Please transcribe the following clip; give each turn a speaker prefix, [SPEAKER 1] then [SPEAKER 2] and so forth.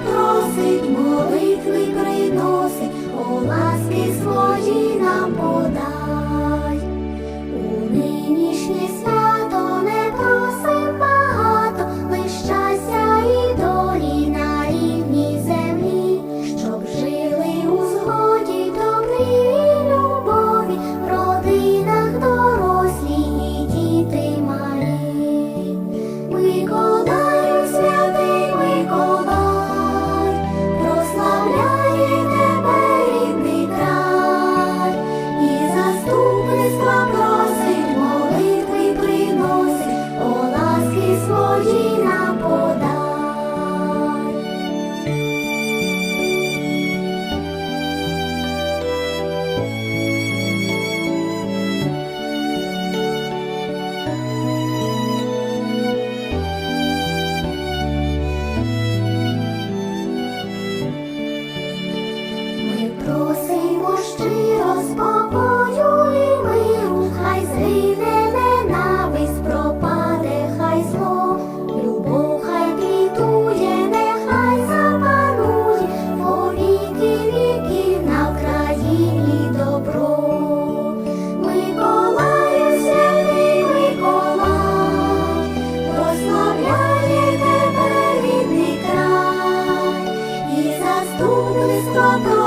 [SPEAKER 1] просить молитви. Просимо щиро спокою і хай згине ненависть, пропаде, хай зло, любов хай квітує, нехай запанує, по віки віків на Україні добро. Миколаю, святий Миколай, прославляє тебе рідний край і заступництво.